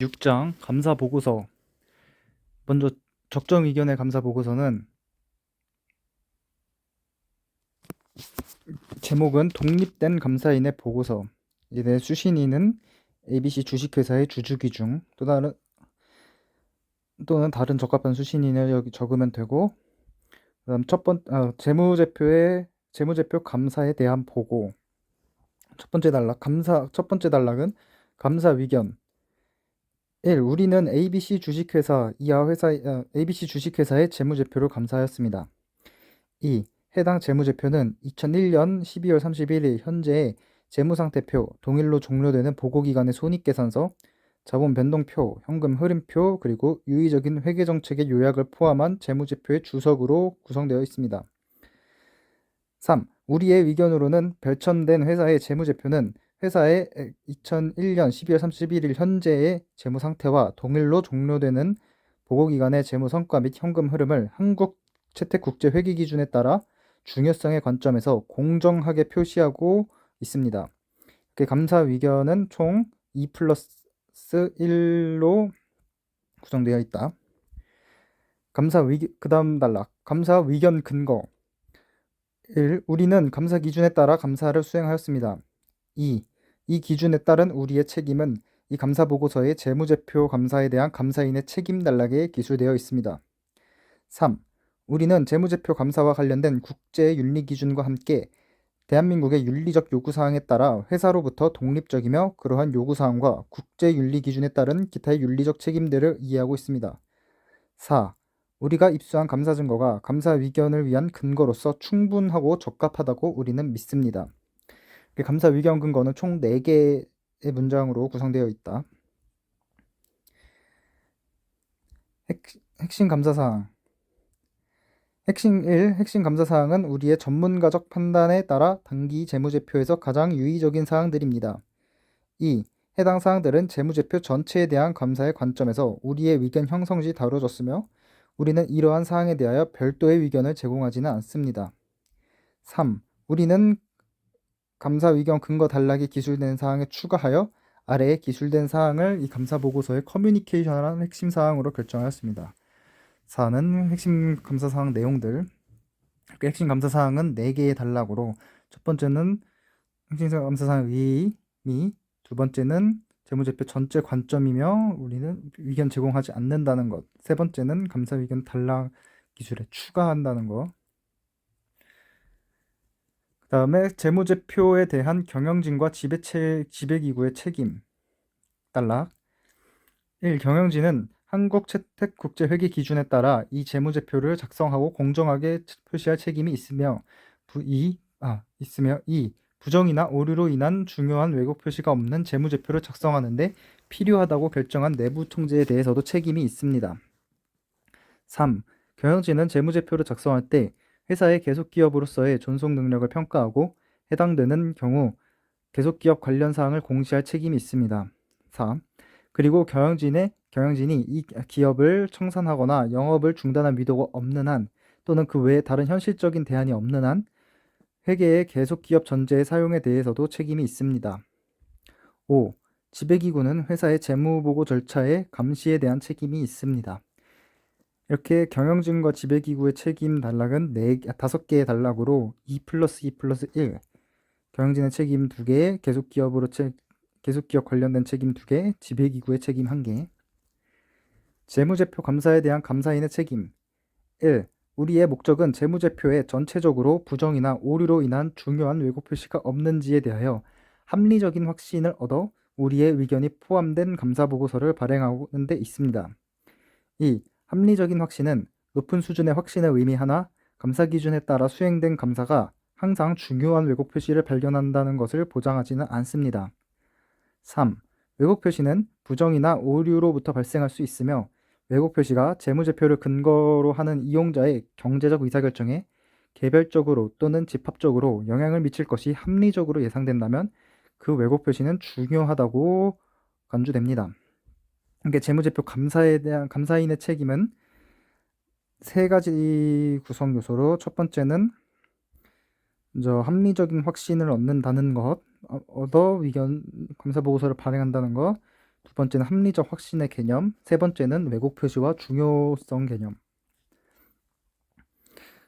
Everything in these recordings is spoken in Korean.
6장 감사 보고서. 먼저 적정 의견의 감사 보고서는 제목은 독립된 감사인의 보고서. 이내 수신인은 ABC 주식회사의 주주기 중 또 다른 또는 다른 적합한 수신인을 여기 적으면 되고 그다음 첫 번, 아, 재무제표의 재무제표 감사에 대한 보고. 첫 번째 단락 감사 첫 번째 단락은 감사 위견 1. 우리는 ABC 주식회사 이하 회사 어, ABC 주식회사의 재무제표를 감사하였습니다. 2. 해당 재무제표는 2001년 12월 31일 현재의 재무상태표, 동일로 종료되는 보고기간의 손익계산서, 자본 변동표, 현금 흐름표, 그리고 유의적인 회계정책의 요약을 포함한 재무제표의 주석으로 구성되어 있습니다. 3. 우리의 의견으로는 별천된 회사의 재무제표는 회사의 2001년 12월 31일 현재의 재무 상태와 동일로 종료되는 보고기간의 재무 성과 및 현금 흐름을 한국 채택 국제 회계 기준에 따라 중요성의 관점에서 공정하게 표시하고 있습니다. 감사 의견은 총 2 플러스 1로 구성되어 있다. 감사 의 그다음 단락 감사 의견 근거 1. 우리는 감사 기준에 따라 감사를 수행하였습니다. 2. 이 기준에 따른 우리의 책임은 이 감사 보고서의 재무제표 감사에 대한 감사인의 책임 단락에 기술되어 있습니다. 3. 우리는 재무제표 감사와 관련된 국제 윤리 기준과 함께 대한민국의 윤리적 요구사항에 따라 회사로부터 독립적이며 그러한 요구사항과 국제 윤리 기준에 따른 기타의 윤리적 책임들을 이해하고 있습니다. 4. 우리가 입수한 감사 증거가 감사 의견을 위한 근거로서 충분하고 적합하다고 우리는 믿습니다. 감사 의견 근거는 총 4개의 문장으로 구성되어 있다. 핵, 핵심 감사사항 핵심 1. 핵심 감사사항은 우리의 전문가적 판단에 따라 단기 재무제표에서 가장 유의적인 사항들입니다. 2. 해당 사항들은 재무제표 전체에 대한 감사의 관점에서 우리의 의견 형성 시 다뤄졌으며 우리는 이러한 사항에 대하여 별도의 의견을 제공하지는 않습니다. 3. 우리는 감사 의견 근거 단락에 기술된 사항에 추가하여 아래에 기술된 사항을 이 감사 보고서의 커뮤니케이션이라는 핵심 사항으로 결정하였습니다. 4는 핵심 감사 사항 내용들. 그 핵심 감사 사항은 4개의 단락으로 첫 번째는 핵심 감사 사항 의미, 두 번째는 재무제표 전체 관점이며 우리는 의견 제공하지 않는다는 것. 세 번째는 감사 의견 단락 기술에 추가한다는 것. 그 다음에 재무제표에 대한 경영진과 지배체, 지배기구의 책임. 단락. 1. 경영진은 한국채택국제회계 기준에 따라 이 재무제표를 작성하고 공정하게 표시할 책임이 있으며 부, 2. 아, 있으며 2. 부정이나 오류로 인한 중요한 왜곡 표시가 없는 재무제표를 작성하는데 필요하다고 결정한 내부 통제에 대해서도 책임이 있습니다. 3. 경영진은 재무제표를 작성할 때 회사의 계속 기업으로서의 존속 능력을 평가하고 해당되는 경우 계속 기업 관련 사항을 공시할 책임이 있습니다. 4. 그리고 경영진의 경영진이 이 기업을 청산하거나 영업을 중단한 의도가 없는 한 또는 그 외에 다른 현실적인 대안이 없는 한 회계의 계속 기업 전제의 사용에 대해서도 책임이 있습니다. 5. 지배기구는 회사의 재무보고 절차의 감시에 대한 책임이 있습니다. 이렇게 경영진과 지배기구의 책임 단락은 4, 5개의 단락으로 2 플러스 2 플러스 1 경영진의 책임 2개, 계속기업으로 책, 계속기업 관련된 책임 2개, 지배기구의 책임 1개 재무제표 감사에 대한 감사인의 책임 1. 우리의 목적은 재무제표에 전체적으로 부정이나 오류로 인한 중요한 왜곡 표시가 없는지에 대하여 합리적인 확신을 얻어 우리의 의견이 포함된 감사보고서를 발행하는 데 있습니다. 2. 합리적인 확신은 높은 수준의 확신을 의미하나 감사 기준에 따라 수행된 감사가 항상 중요한 왜곡 표시를 발견한다는 것을 보장하지는 않습니다. 3. 왜곡 표시는 부정이나 오류로부터 발생할 수 있으며 왜곡 표시가 재무제표를 근거로 하는 이용자의 경제적 의사결정에 개별적으로 또는 집합적으로 영향을 미칠 것이 합리적으로 예상된다면 그 왜곡 표시는 중요하다고 간주됩니다. 그러니까 재무제표 감사에 대한 감사인의 책임은 세 가지 구성 요소로 첫 번째는 저 합리적인 확신을 얻는다는 것, 어, 얻어 의견 감사 보고서를 발행한다는 것. 두 번째는 합리적 확신의 개념, 세 번째는 왜곡 표시와 중요성 개념.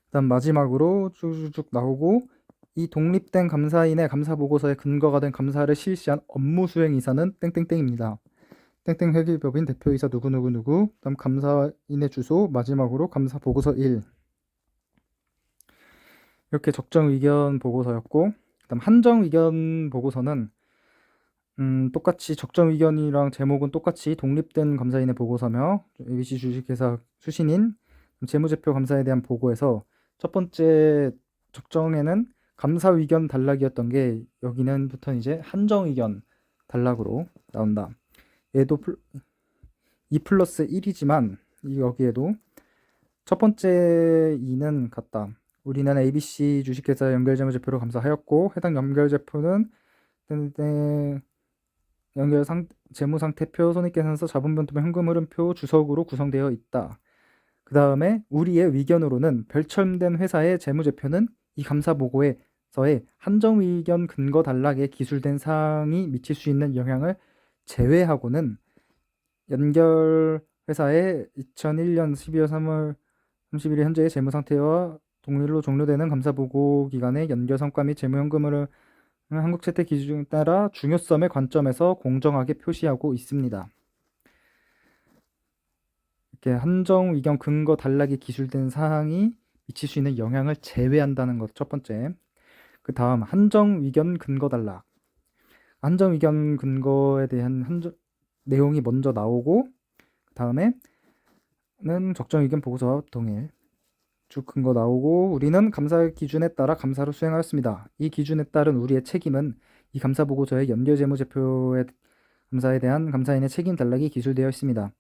그다음 마지막으로 쭉쭉쭉 나오고 이 독립된 감사인의 감사 보고서에 근거가 된 감사를 실시한 업무 수행 이사는 땡땡땡입니다. 땡땡 회계법인 대표이사 누구누구누구 그다음 감사인의 주소 마지막으로 감사 보고서 1 이렇게 적정 의견 보고서였고 그다음 한정 의견 보고서는 음, 똑같이 적정 의견이랑 제목은 똑같이 독립된 감사인의 보고서며 ABC 주식회사 수신인 재무제표 감사에 대한 보고에서 첫 번째 적정에는 감사 의견 단락이었던 게 여기는부터 이제 한정 의견 단락으로 나온다. 얘도 2 플러스 1이지만 여기에도 첫 번째 2는 같다. 우리는 ABC 주식회사 연결재무제표로 감사하였고 해당 연결제표는 연결 상, 재무 상태표, 손익계산서, 자본 변동표, 현금 흐름표, 주석으로 구성되어 있다. 그 다음에 우리의 의견으로는 별첨된 회사의 재무제표는 이 감사보고에서의 한정 의견 근거 단락에 기술된 사항이 미칠 수 있는 영향을 제외하고는 연결 회사의 2001년 12월 3월 31일 현재의 재무 상태와 동일로 종료되는 감사 보고 기간의 연결 성과 및 재무 현금을 한국 채택 기준에 따라 중요성의 관점에서 공정하게 표시하고 있습니다. 이렇게 한정 의견 근거 단락에 기술된 사항이 미칠 수 있는 영향을 제외한다는 것 첫 번째. 그 다음 한정 의견 근거 단락. 한정 의견 근거에 대한 한정, 내용이 먼저 나오고 그 다음에는 적정 의견 보고서와 동일 쭉 근거 나오고 우리는 감사 기준에 따라 감사를 수행하였습니다. 이 기준에 따른 우리의 책임은 이 감사 보고서의 연결 재무제표의 감사에 대한 감사인의 책임 단락이 기술되어 있습니다.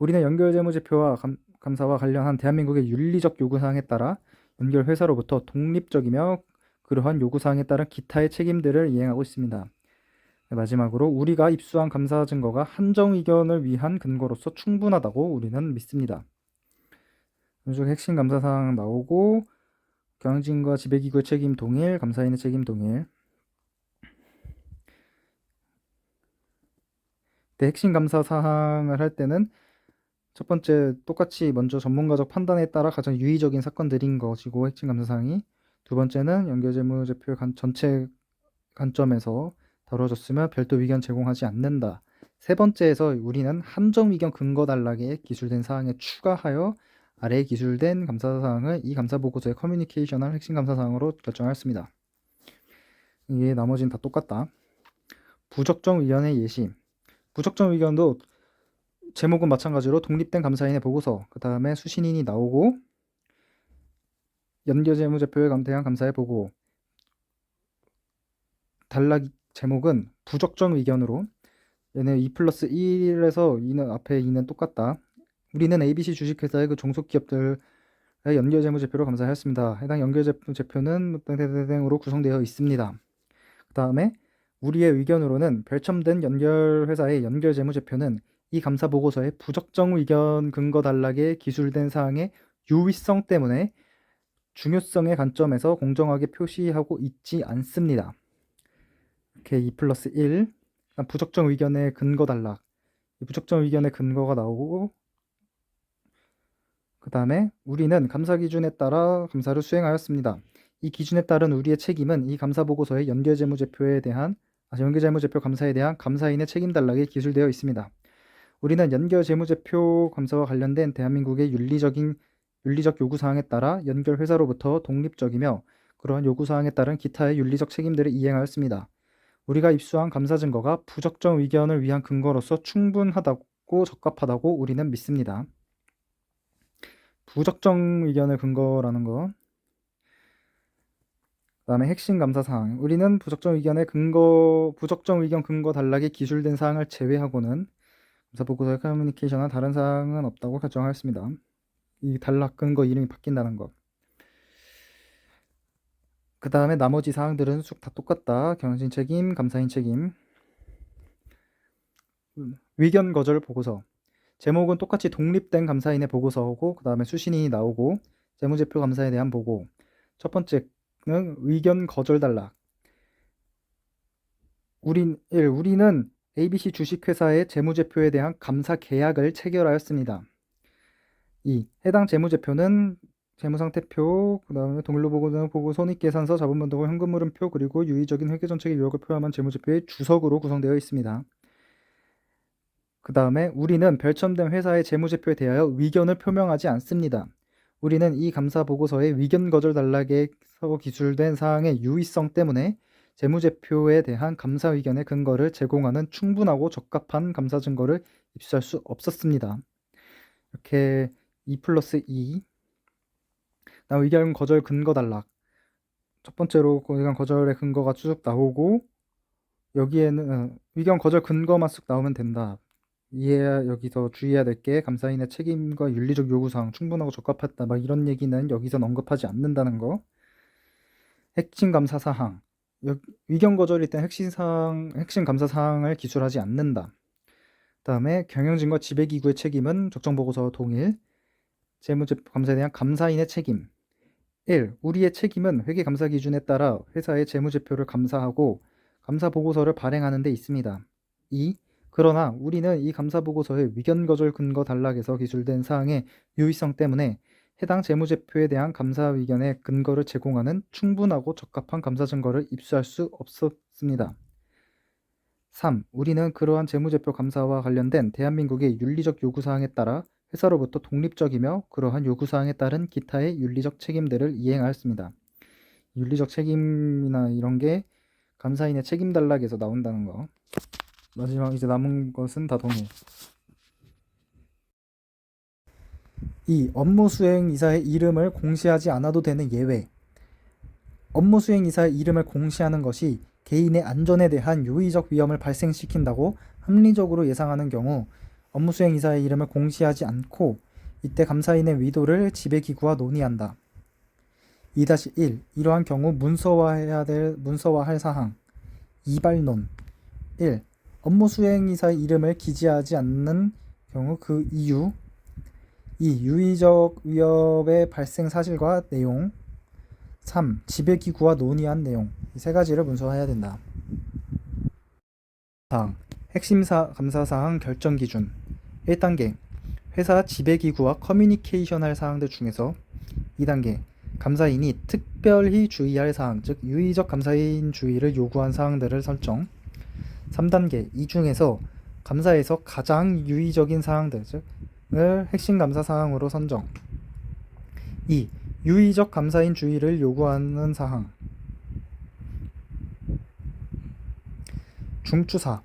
우리는 연결 재무제표와 감, 감사와 관련한 대한민국의 윤리적 요구사항에 따라 연결 회사로부터 독립적이며 그러한 요구사항에 따른 기타의 책임들을 이행하고 있습니다. 네, 마지막으로 우리가 입수한 감사 증거가 한정 의견을 위한 근거로서 충분하다고 우리는 믿습니다. 중 핵심 감사 사항 나오고 경영진과 지배기구의 책임 동일, 감사인의 책임 동일. 네, 핵심 감사 사항을 할 때는 첫 번째 똑같이 먼저 전문가적 판단에 따라 가장 유의적인 사건들인 것이고 핵심 감사 사항이 두 번째는 연결재무제표 전체 관점에서 다뤄졌으며 별도 의견 제공하지 않는다. 세 번째에서 우리는 함정 의견 근거 단락에 기술된 사항에 추가하여 아래에 기술된 감사 사항을 이 감사 보고서의 커뮤니케이션을 핵심 감사 사항으로 결정하였습니다. 이게 나머지는 다 똑같다. 부적정 의견의 예시. 부적정 의견도 제목은 마찬가지로 독립된 감사인의 보고서, 그 다음에 수신인이 나오고 연결 재무제표에 대한 감사의 보고, 단락 제목은 부적정 의견으로 얘는 2 플러스 1에서 2는 앞에 2는 똑같다. 우리는 ABC 주식회사의 그 종속기업들의 연결재무제표로 감사하였습니다. 해당 연결재무제표는 땡땡땡으로 구성되어 있습니다. 그 다음에 우리의 의견으로는 별첨된 연결회사의 연결재무제표는 이 감사 보고서의 부적정 의견 근거 단락에 기술된 사항의 유의성 때문에 중요성의 관점에서 공정하게 표시하고 있지 않습니다. 이렇게 2 플러스 1 부적정 의견의 근거 단락 부적정 의견의 근거가 나오고 그 다음에 우리는 감사 기준에 따라 감사를 수행하였습니다. 이 기준에 따른 우리의 책임은 이 감사 보고서의 연결 재무제표에 대한 아, 연결 재무제표 감사에 대한 감사인의 책임 단락에 기술되어 있습니다. 우리는 연결 재무제표 감사와 관련된 대한민국의 윤리적인 윤리적 요구 사항에 따라 연결 회사로부터 독립적이며 그러한 요구 사항에 따른 기타의 윤리적 책임들을 이행하였습니다. 우리가 입수한 감사 증거가 부적정 의견을 위한 근거로서 충분하다고 적합하다고 우리는 믿습니다. 부적정 의견을 근거라는 거. 그다음에 핵심 감사 사항. 우리는 부적정 의견의 근거, 부적정 의견 근거 단락에 기술된 사항을 제외하고는 감사 보고서의 커뮤니케이션과 다른 사항은 없다고 결정하였습니다. 이 단락 근거 이름이 바뀐다는 것. 그 다음에 나머지 사항들은 쭉 다 똑같다. 경영진 책임, 감사인 책임. 의견 거절 보고서. 제목은 똑같이 독립된 감사인의 보고서고 그 다음에 수신인이 나오고 재무제표 감사에 대한 보고 첫 번째는 의견 거절 단락 우린, 일, 우리는 ABC 주식회사의 재무제표에 대한 감사 계약을 체결하였습니다. 2. 해당 재무제표는 재무상태표, 그 다음에 동일로보고는 보고 손익계산서, 자본변동호, 현금흐름표, 그리고 유의적인 회계정책의 유형을 포함한 재무제표의 주석으로 구성되어 있습니다. 그 다음에 우리는 별첨된 회사의 재무제표에 대하여 위견을 표명하지 않습니다. 우리는 이 감사 보고서의 위견 거절 단락에서 기술된 사항의 유의성 때문에 재무제표에 대한 감사 의견의 근거를 제공하는 충분하고 적합한 감사 증거를 입수할 수 없었습니다. 이렇게 2 플러스 2 다음 의견 거절 근거 단락 첫 번째로 의견 거절의 근거가 쭉 나오고 여기에는 어, 의견 거절 근거만 쓱 나오면 된다. 이해 여기서 주의해야 될 게 감사인의 책임과 윤리적 요구사항 충분하고 적합했다. 막 이런 얘기는 여기서 언급하지 않는다는 거. 핵심 감사 사항 여- 의견 거절일 땐 핵심 사항 핵심 감사 사항을 기술하지 않는다. 다음에 경영진과 지배기구의 책임은 적정 보고서 동일. 재무제 감사에 대한 감사인의 책임. 1. 우리의 책임은 회계 감사 기준에 따라 회사의 재무제표를 감사하고 감사 보고서를 발행하는 데 있습니다. 2. 그러나 우리는 이 감사 보고서의 위견 거절 근거 단락에서 기술된 사항의 유의성 때문에 해당 재무제표에 대한 감사 의견의 근거를 제공하는 충분하고 적합한 감사 증거를 입수할 수 없었습니다. 3. 우리는 그러한 재무제표 감사와 관련된 대한민국의 윤리적 요구사항에 따라 회사로부터 독립적이며 그러한 요구사항에 따른 기타의 윤리적 책임들을 이행하였습니다. 윤리적 책임이나 이런 게 감사인의 책임 단락에서 나온다는 거. 마지막 이제 남은 것은 다 동일. 2. 업무 수행 이사의 이름을 공시하지 않아도 되는 예외. 업무 수행 이사의 이름을 공시하는 것이 개인의 안전에 대한 요의적 위험을 발생시킨다고 합리적으로 예상하는 경우 업무 수행 이사의 이름을 공시하지 않고 이때 감사인의 의도를 지배 기구와 논의한다. 2-1 이러한 경우 문서화해야 될 문서화할 사항 이발론 1. 업무 수행 이사의 이름을 기재하지 않는 경우 그 이유 2. 유의적 위협의 발생 사실과 내용 3. 지배 기구와 논의한 내용 이 세 가지를 문서화해야 된다. 사항 핵심 사, 감사 사항 결정 기준 1단계 회사 지배기구와 커뮤니케이션 할 사항들 중에서 2단계 감사인이 특별히 주의할 사항 즉 유의적 감사인 주의를 요구한 사항들을 설정 3단계 이 중에서 감사에서 가장 유의적인 사항들 즉을 핵심 감사 사항으로 선정 2. 유의적 감사인 주의를 요구하는 사항 중추사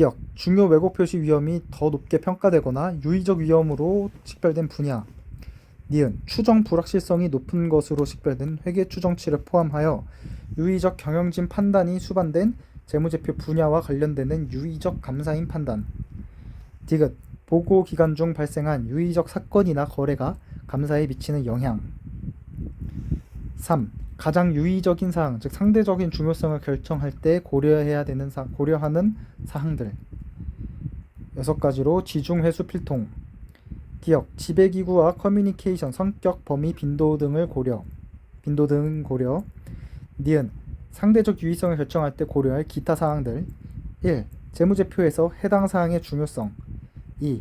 기억 중요 왜곡 표시 위험이 더 높게 평가되거나 유의적 위험으로 식별된 분야 니은 추정 불확실성이 높은 것으로 식별된 회계 추정치를 포함하여 유의적 경영진 판단이 수반된 재무제표 분야와 관련되는 유의적 감사인 판단 디귿 보고 기간 중 발생한 유의적 사건이나 거래가 감사에 미치는 영향 3. 가장 유의적인 사항, 즉 상대적인 중요성을 결정할 때 고려해야 되는 사, 고려하는 사항들. 여섯 가지로 지중 회수 필통, 기억, 지배 기구와 커뮤니케이션, 성격, 범위, 빈도 등을 고려, 빈도 등 고려. 니은 상대적 유의성을 결정할 때 고려할 기타 사항들. 1. 재무제표에서 해당 사항의 중요성. 2.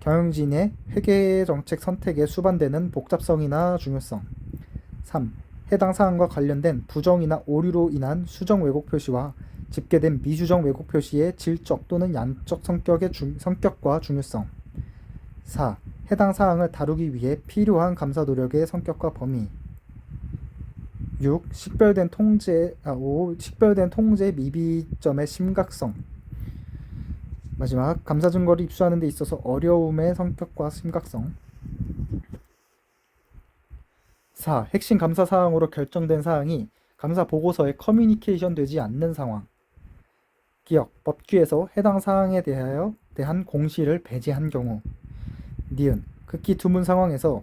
경영진의 회계 정책 선택에 수반되는 복잡성이나 중요성. 3. 해당 사항과 관련된 부정이나 오류로 인한 수정 왜곡 표시와 집계된 미수정 왜곡 표시의 질적 또는 양적 성격의 중, 성격과 중요성. 4. 해당 사항을 다루기 위해 필요한 감사 노력의 성격과 범위. 6. 식별된 통제 아, 5. 식별된 통제 미비점의 심각성. 마지막 감사 증거를 입수하는 데 있어서 어려움의 성격과 심각성. 4. 핵심 감사 사항으로 결정된 사항이 감사 보고서에 커뮤니케이션 되지 않는 상황. 기억, 법규에서 해당 사항에 대하여 대한 공시를 배제한 경우. 니은, 극히 드문 상황에서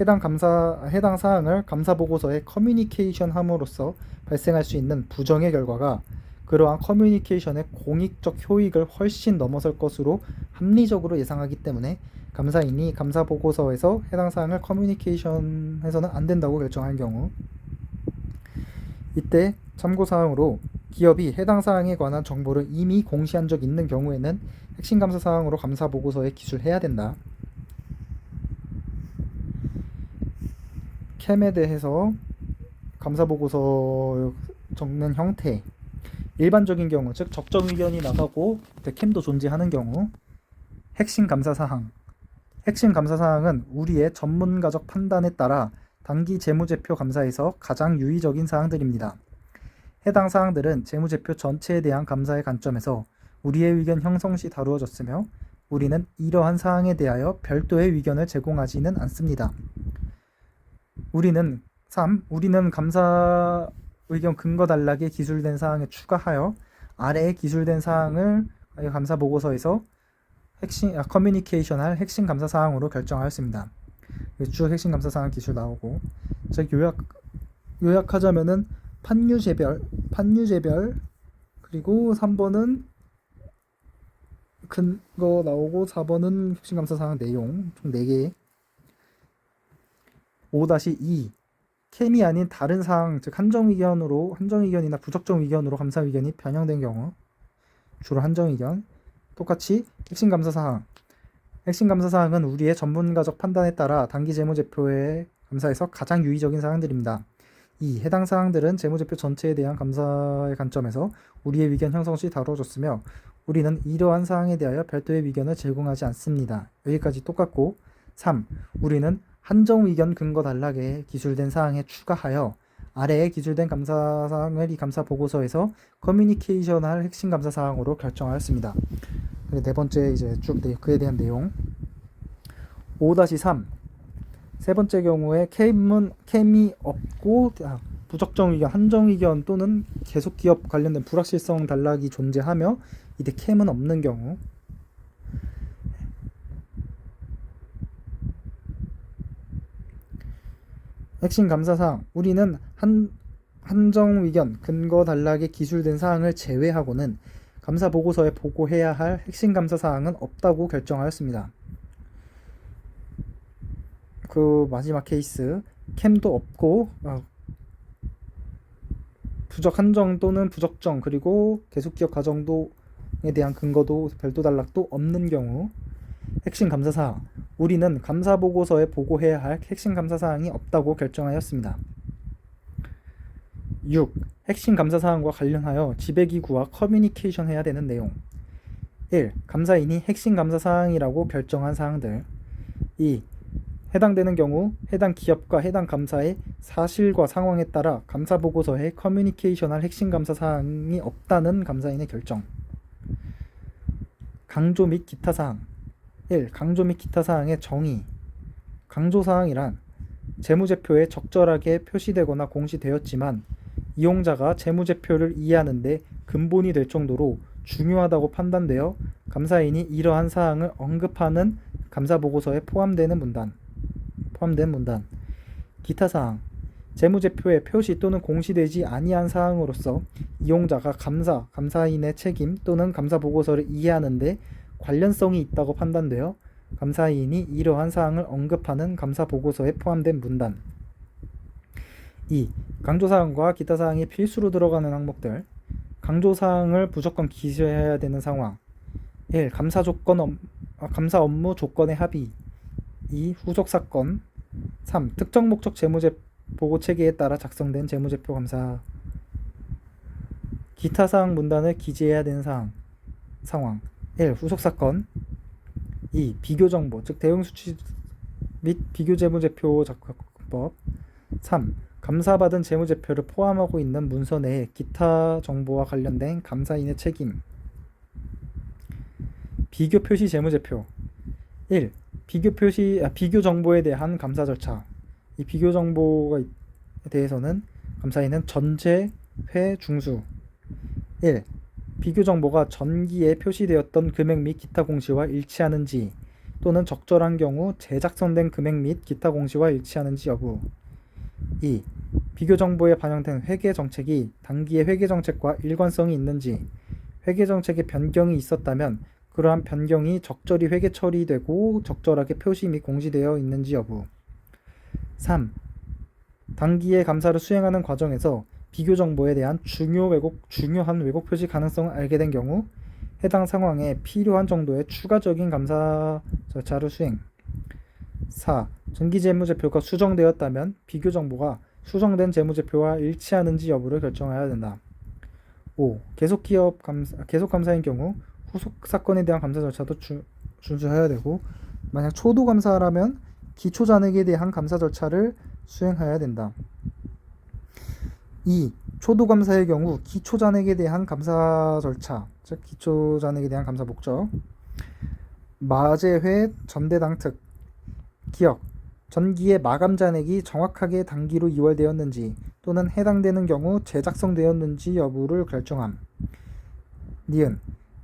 해당 감사 해당 사항을 감사 보고서에 커뮤니케이션 함으로써 발생할 수 있는 부정의 결과가 그러한 커뮤니케이션의 공익적 효익을 훨씬 넘어설 것으로 합리적으로 예상하기 때문에 감사인이 감사 보고서에서 해당 사항을 커뮤니케이션해서는 안 된다고 결정한 경우 이때 참고 사항으로 기업이 해당 사항에 관한 정보를 이미 공시한 적 있는 경우에는 핵심 감사 사항으로 감사 보고서에 기술해야 된다. 캠에 대해서 감사 보고서 적는 형태 일반적인 경우 즉 적정 의견이 나가고 캠도 존재하는 경우 핵심 감사 사항 핵심 감사 사항은 우리의 전문가적 판단에 따라 단기 재무제표 감사에서 가장 유의적인 사항들입니다. 해당 사항들은 재무제표 전체에 대한 감사의 관점에서 우리의 의견 형성 시 다루어졌으며 우리는 이러한 사항에 대하여 별도의 의견을 제공하지는 않습니다. 우리는 3. 우리는 감사 의견 근거 단락에 기술된 사항에 추가하여 아래에 기술된 사항을 감사 보고서에서 핵심 아, 커뮤니케이션 할 핵심 감사 사항으로 결정하였습니다. 쭉 핵심 감사 사항 기술 나오고 즉 요약 요약하자면은 판유 재별 판유 재별 그리고 3번은 근거 나오고 4번은 핵심 감사 사항 내용 총 4개. 5-2 캠이. 아닌 다른 사항 즉 한정 의견으로 한정 의견이나 부적정 의견으로 감사 의견이 변형된 경우 주로 한정 의견 똑같이 핵심 감사 사항 핵심 감사 사항은 우리의 전문가적 판단에 따라 단기 재무제표의 감사에서 가장 유의적인 사항들입니다. 이 해당 사항들은 재무제표 전체에 대한 감사의 관점에서 우리의 의견 형성 시 다뤄졌으며 우리는 이러한 사항에 대하여 별도의 의견을 제공하지 않습니다. 여기까지 똑같고 3. 우리는 한정 의견 근거 단락에 기술된 사항에 추가하여 아래에 기술된 감사 사항을 이 감사 보고서에서 커뮤니케이션할 핵심 감사 사항으로 결정하였습니다. 네 번째 이제 쭉 내- 그에 대한 내용. 5-3 세 번째 경우에 캠은 캠이 없고 아, 부적정 의견, 한정 의견 또는 계속 기업 관련된 불확실성 단락이 존재하며 이때 캠은 없는 경우 핵심 감사 사항 우리는 한 한정 의견 근거 단락에 기술된 사항을 제외하고는 감사 보고서에 보고해야 할 핵심 감사 사항은 없다고 결정하였습니다. 그 마지막 케이스 캠도 없고 어, 부적 한정 또는 부적정 그리고 계속 기업 과정도에 대한 근거도 별도 단락도 없는 경우 핵심 감사 사항 우리는 감사 보고서에 보고해야 할 핵심 감사 사항이 없다고 결정하였습니다. 6. 핵심 감사 사항과 관련하여 지배기구와 커뮤니케이션 해야 되는 내용 1. 감사인이 핵심 감사 사항이라고 결정한 사항들 2. 해당되는 경우 해당 기업과 해당 감사의 사실과 상황에 따라 감사 보고서에 커뮤니케이션할 핵심 감사 사항이 없다는 감사인의 결정 강조 및 기타 사항 1. 강조 및 기타 사항의 정의 강조 사항이란 재무제표에 적절하게 표시되거나 공시되었지만 이용자가 재무제표를 이해하는데 근본이 될 정도로 중요하다고 판단되어 감사인이 이러한 사항을 언급하는 감사 보고서에 포함되는 문단 포함된 문단 기타 사항 재무제표에 표시 또는 공시되지 아니한 사항으로서 이용자가 감사, 감사인의 책임 또는 감사 보고서를 이해하는데 관련성이 있다고 판단되어 감사인이 이러한 사항을 언급하는 감사 보고서에 포함된 문단 2. 강조사항과 기타 사항이 필수로 들어가는 항목들 강조사항을 무조건 기재해야 되는 상황 1. 감사 조건 업, 아, 감사 업무 조건의 합의 2. 후속 사건 3. 특정 목적 재무제 보고 체계에 따라 작성된 재무제표 감사 기타 사항 문단을 기재해야 되는 사항 상황 1. 후속 사건 2. 비교 정보 즉 대응 수치 및 비교 재무제표 작성법 3. 감사받은 재무제표를 포함하고 있는 문서 내에 기타 정보와 관련된 감사인의 책임 비교 표시 재무제표 1. 비교 표시 아, 비교 정보에 대한 감사 절차 이 비교 정보에 대해서는 감사인은 전체 회 중수 1. 비교 정보가 전기에 표시되었던 금액 및 기타 공시와 일치하는지 또는 적절한 경우 재작성된 금액 및 기타 공시와 일치하는지 여부 2. 비교 정보에 반영된 회계 정책이 단기의 회계 정책과 일관성이 있는지 회계 정책의 변경이 있었다면 그러한 변경이 적절히 회계 처리되고 적절하게 표시 및 공시되어 있는지 여부 3. 단기의 감사를 수행하는 과정에서 비교 정보에 대한 중요 왜곡 중요한 왜곡 표시 가능성을 알게 된 경우 해당 상황에 필요한 정도의 추가적인 감사 절차를 수행. 4. 전기 재무제표가 수정되었다면 비교 정보가 수정된 재무제표와 일치하는지 여부를 결정해야 된다. 5. 계속 기업 감사, 계속 감사인 경우 후속 사건에 대한 감사 절차도 주, 준수해야 되고 만약 초도 감사라면 기초 잔액에 대한 감사 절차를 수행해야 된다. 2. 초도 감사의 경우 기초 잔액에 대한 감사 절차, 즉 기초 잔액에 대한 감사 목적. 마제회 전대당 특 기억 전기의 마감 잔액이 정확하게 단기로 이월되었는지 또는 해당되는 경우 재작성되었는지 여부를 결정함. 니은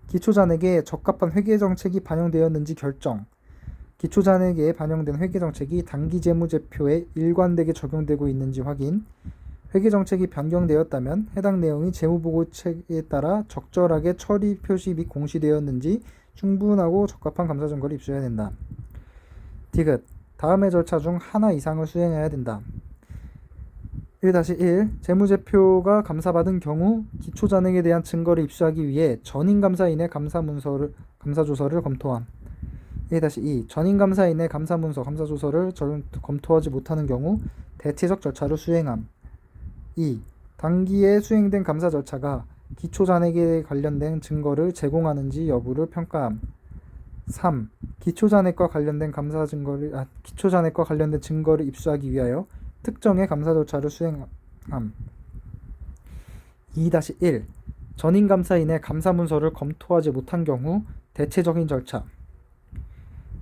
기초 잔액에 적합한 회계 정책이 반영되었는지 결정. 기초 잔액에 반영된 회계 정책이 단기 재무제표에 일관되게 적용되고 있는지 확인. 회계 정책이 변경되었다면 해당 내용이 재무보고책에 따라 적절하게 처리 표시 및 공시되었는지 충분하고 적합한 감사 증거를 입수해야 된다. 디귿 다음의 절차 중 하나 이상을 수행해야 된다. 1-1 재무제표가 감사받은 경우 기초잔액에 대한 증거를 입수하기 위해 전인감사인의 감사 문서를 감사 조서를 검토함. 1-2 전인감사인의 감사 문서 감사 조서를 전- 검토하지 못하는 경우 대체적 절차를 수행함. 2. 단기에 수행된 감사 절차가 기초 잔액에 관련된 증거를 제공하는지 여부를 평가함. 3. 기초 잔액과 관련된 감사 증거를 아, 기초 잔액과 관련된 증거를 입수하기 위하여 특정의 감사 절차를 수행함. 2-1 전인 감사인의 감사 문서를 검토하지 못한 경우 대체적인 절차.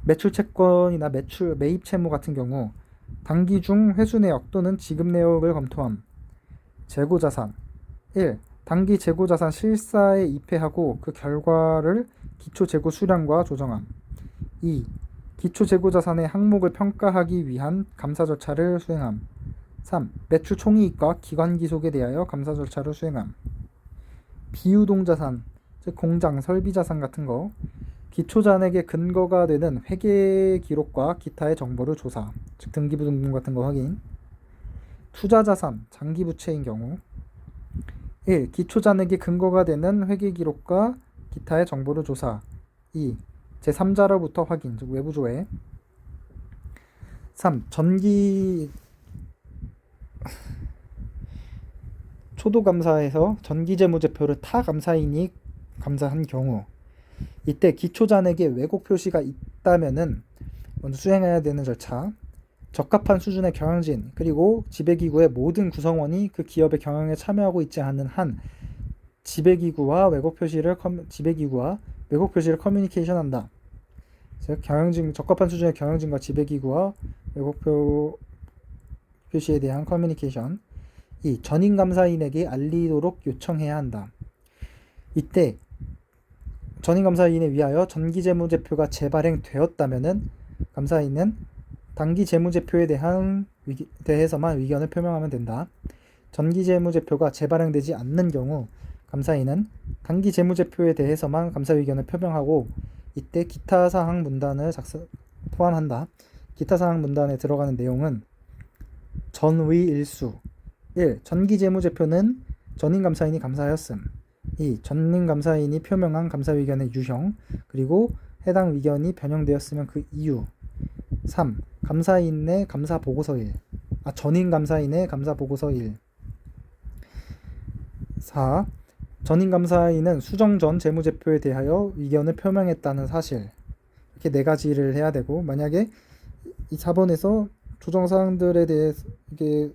매출 채권이나 매출 매입 채무 같은 경우 단기 중 회수 내역 또는 지급 내역을 검토함. 재고 자산 1. 단기 재고 자산 실사에 입회하고 그 결과를 기초 재고 수량과 조정함. 2. 기초 재고 자산의 항목을 평가하기 위한 감사 절차를 수행함. 3. 매출 총이익과 기관 기속에 대하여 감사 절차를 수행함. 비유동 자산, 즉 공장, 설비 자산 같은 거 기초 잔액의 근거가 되는 회계 기록과 기타의 정보를 조사, 즉 등기부 등본 같은 거 확인. 투자 자산, 장기 부채인 경우 1. 기초 잔액의 근거가 되는 회계 기록과 기타의 정보를 조사 2. 제3자로부터 확인, 즉 외부 조회 3. 전기 초도 감사에서 전기재무제표를 타 감사인이 감사한 경우 이때 기초 잔액에 왜곡 표시가 있다면은 먼저 수행해야 되는 절차 적합한 수준의 경영진 그리고 지배기구의 모든 구성원이 그 기업의 경영에 참여하고 있지 않은 한 지배기구와 왜곡 표시를 지배기구와 왜곡 표시를 커뮤니케이션한다. 즉 경영진 적합한 수준의 경영진과 지배기구와 왜곡표 표시에 대한 커뮤니케이션. 이 전임 감사인에게 알리도록 요청해야 한다. 이때 전임 감사인에 위하여 전기재무제표가 재발행되었다면은 감사인은 단기 재무제표에 대한 위기, 대해서만 의견을 표명하면 된다. 전기 재무제표가 재발행되지 않는 경우 감사인은 단기 재무제표에 대해서만 감사 의견을 표명하고 이때 기타 사항 문단을 작성 포함한다. 기타 사항 문단에 들어가는 내용은 전의 일수 1. 전기 재무제표는 전임 감사인이 감사하였음 2. 전임 감사인이 표명한 감사 의견의 유형 그리고 해당 의견이 변형되었으면 그 이유 3. 감사인의 감사 보고서일. 아, 전임 감사인의 감사 보고서일. 4. 전임 감사인은 수정 전 재무제표에 대하여 의견을 표명했다는 사실. 이렇게 네 가지를 해야 되고 만약에 이 4번에서 조정 사항들에 대해 이게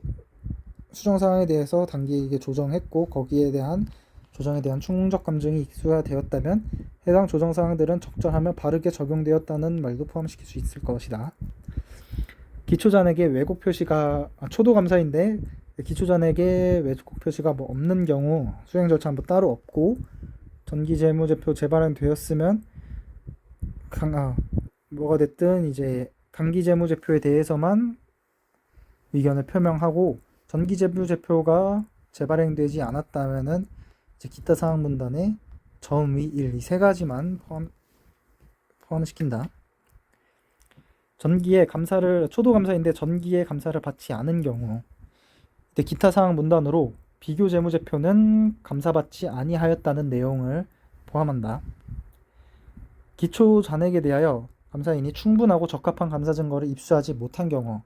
수정 사항에 대해서 단기 이게 조정했고 거기에 대한 조정에 대한 충족 감정이 익수되었다면 해당 조정 사항들은 적절하며 바르게 적용되었다는 말도 포함시킬 수 있을 것이다. 기초 잔액에 왜곡 표시가 아, 초도 감사인데 기초 잔액에 왜곡 표시가 뭐 없는 경우 수행 절차 뭐 따로 없고 전기 재무제표 재발행 되었으면 강, 아, 뭐가 됐든 이제 단기 재무제표에 대해서만 의견을 표명하고 전기 재무제표가 재발행되지 않았다면은 이제 기타 사항 문단에 점위 1, 이세 가지만 포함, 포함시킨다. 전기의 감사를 초도 감사인데 전기의 감사를 받지 않은 경우 이때 기타 사항 문단으로 비교 재무제표는 감사받지 아니하였다는 내용을 포함한다. 기초 잔액에 대하여 감사인이 충분하고 적합한 감사 증거를 입수하지 못한 경우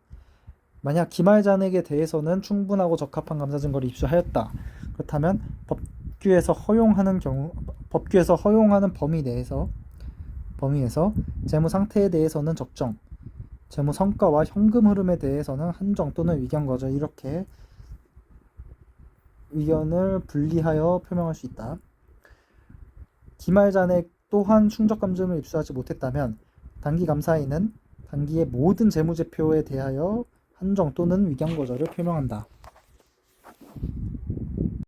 만약 기말 잔액에 대해서는 충분하고 적합한 감사 증거를 입수하였다. 그렇다면 법규에서 허용하는 경우 법규에서 허용하는 범위 내에서 범위에서 재무 상태에 대해서는 적정, 재무 성과와 현금 흐름에 대해서는 한정 또는 위견 거절 이렇게 의견을 분리하여 표명할 수 있다. 기말 잔액 또한 충적 감점을 입수하지 못했다면 단기 감사인은 단기의 모든 재무제표에 대하여 한정 또는 위견 거절을 표명한다.